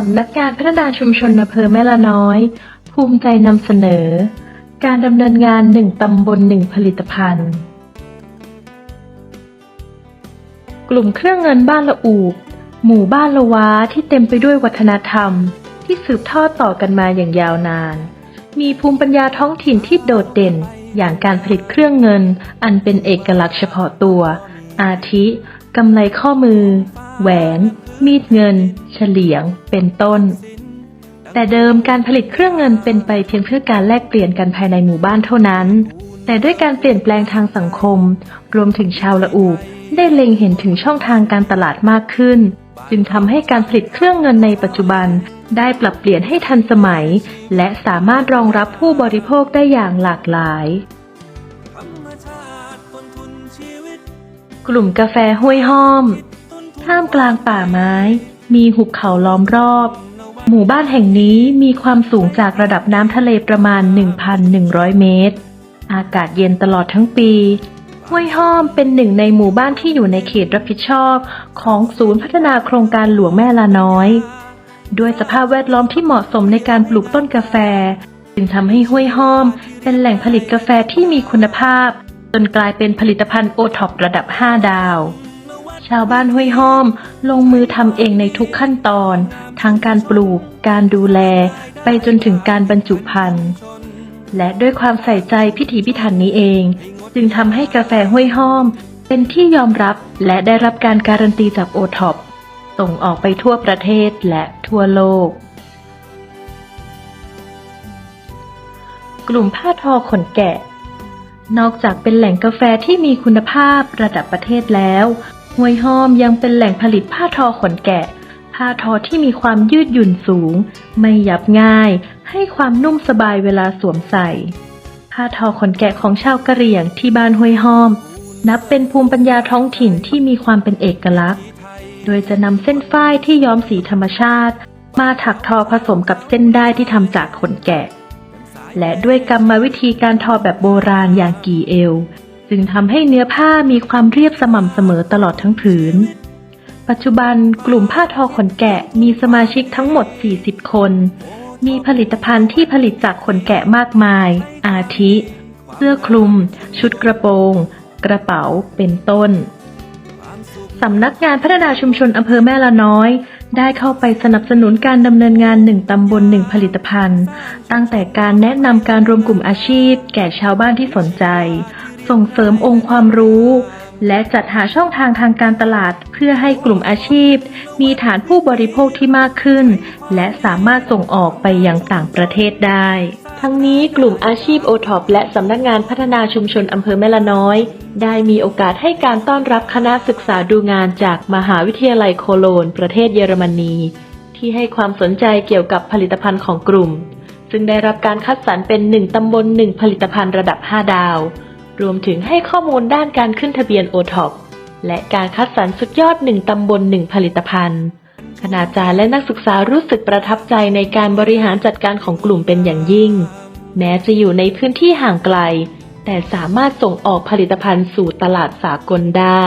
สำนักงานพัฒนาชุมชนอำเภอแม่ละน้อย ภูมิใจนำเสนอ การดำเนินงานหนึ่งตำบลหนึ่งผลิตภัณฑ์ กลุ่มเครื่องเงินบ้านละอูบหมู่บ้านละว้าที่เต็มไปด้วยวัฒนธรรม ที่สืบทอดต่อกันมาอย่างยาวนาน มีภูมิปัญญาท้องถิ่นที่โดดเด่น อย่างการผลิตเครื่องเงิน อันเป็นเอกลักษณ์เฉพาะตัว อาทิ กำไลข้อมือ แหวน มีดเงิน เฉลียง เป็นต้น แต่เดิมการผลิตเครื่องเงินเป็นไปเพียงเพื่อการแลกเปลี่ยนกันภายในหมู่บ้านเท่านั้น แต่ด้วยการเปลี่ยนแปลงทางสังคม รวมถึงชาวละอูได้เล็งเห็นถึงช่องทางการตลาดมากขึ้น จึงทำให้การผลิตเครื่องเงินในปัจจุบันได้ปรับเปลี่ยนให้ทันสมัย และสามารถรองรับผู้บริโภคได้อย่างหลากหลาย กลุ่มกาแฟห้วยห้อม ท่ามกลางป่าไม้ มีหุบเขาล้อมรอบ หมู่บ้านแห่งนี้มีความสูงจากระดับน้ำทะเลประมาณ 1,100 เมตร อากาศเย็นตลอดทั้งปี ห้วยห้อมเป็นหนึ่งในหมู่บ้านที่อยู่ในเขตรับผิดชอบของศูนย์พัฒนาโครงการหลวงแม่ลาน้อย ด้วยสภาพแวดล้อมที่เหมาะสมในการปลูกต้นกาแฟ จึงทำให้ห้วยห้อม เป็นแหล่งผลิตกาแฟที่มีคุณภาพ จนกลายเป็นผลิตภัณฑ์โอท็อประดับ 5 ดาว ชาวบ้านห้วยห้อม ลงมือทำเองในทุกขั้นตอน ทั้งการปลูก การดูแล ไปจนถึงการบรรจุภัณฑ์ และด้วยความใส่ใจพิถีพิถันนี้เอง จึงทำให้กาแฟห้วยห้อม เป็นที่ยอมรับและได้รับการการันตีจากโอท็อปส่งออกไปทั่วประเทศและทั่วโลก กลุ่มผ้าทอขนแกะ นอกจากเป็นแหล่งกาแฟที่มีคุณภาพระดับประเทศแล้ว ห้วยห้อมยังเป็นแหล่งผลิตผ้าทอขนแกะ ผ้าทอที่มีความยืดหยุ่นสูง ไม่ยับง่าย ให้ความนุ่มสบายเวลาสวมใส่ ผ้าทอขนแกะของชาวกะเหรี่ยงที่บ้านห้วยห้อม นับเป็นภูมิปัญญาท้องถิ่นที่มีความเป็นเอกลักษณ์ โดยจะนำเส้นฝ้ายที่ย้อมสีธรรมชาติ มาถักทอผสมกับเส้นได้ที่ทำจากขนแกะ และด้วยกรรมวิธีการทอแบบโบราณอย่างกี่เอว จึงทำให้เนื้อผ้ามีความเรียบสม่ำเสมอตลอดทั้งผืน ปัจจุบันกลุ่มผ้าทอขนแกะมีสมาชิกทั้งหมด 40 คน มีผลิตภัณฑ์ที่ผลิตจากขนแกะมากมาย อาทิ เสื้อคลุม ชุดกระโปรง กระเป๋า เป็นต้น สำนักงานพัฒนาชุมชนอำเภอแม่ละน้อย ได้เข้าไปสนับสนุนการดำเนินงานหนึ่งตำบลหนึ่งผลิตภัณฑ์ ตั้งแต่การแนะนำการรวมกลุ่มอาชีพ แก่ชาวบ้านที่สนใจ ส่งเสริมองค์ความรู้ และจัดหาช่องทางทางการตลาดเพื่อให้กลุ่มอาชีพ มีฐานผู้บริโภคที่มากขึ้น และสามารถส่งออกไปยังต่างประเทศได้ ทั้งนี้กลุ่มอาชีพโอท็อปและสำนักงานพัฒนาชุมชนอำเภอแม่ละน้อย ได้มีโอกาสให้การต้อนรับคณะศึกษาดูงานจากมหาวิทยาลัยโคโลน ประเทศเยอรมนี ที่ให้ความสนใจเกี่ยวกับผลิตภัณฑ์ของกลุ่มซึ่งได้รับการคัดสรรเป็นหนึ่งตำบลหนึ่งผลิตภัณฑ์ระดับ 5 ดาว รวมถึงให้ข้อมูลด้านการขึ้นทะเบียนโอท็อปและการคัดสรรสุดยอดหนึ่งตำบลหนึ่งผลิตภัณฑ์ คณาจารย์และนักศึกษารู้สึกประทับใจในการบริหารจัดการของกลุ่มเป็นอย่างยิ่ง แม้จะอยู่ในพื้นที่ห่างไกล แต่สามารถส่งออกผลิตภัณฑ์สู่ตลาดสากลได้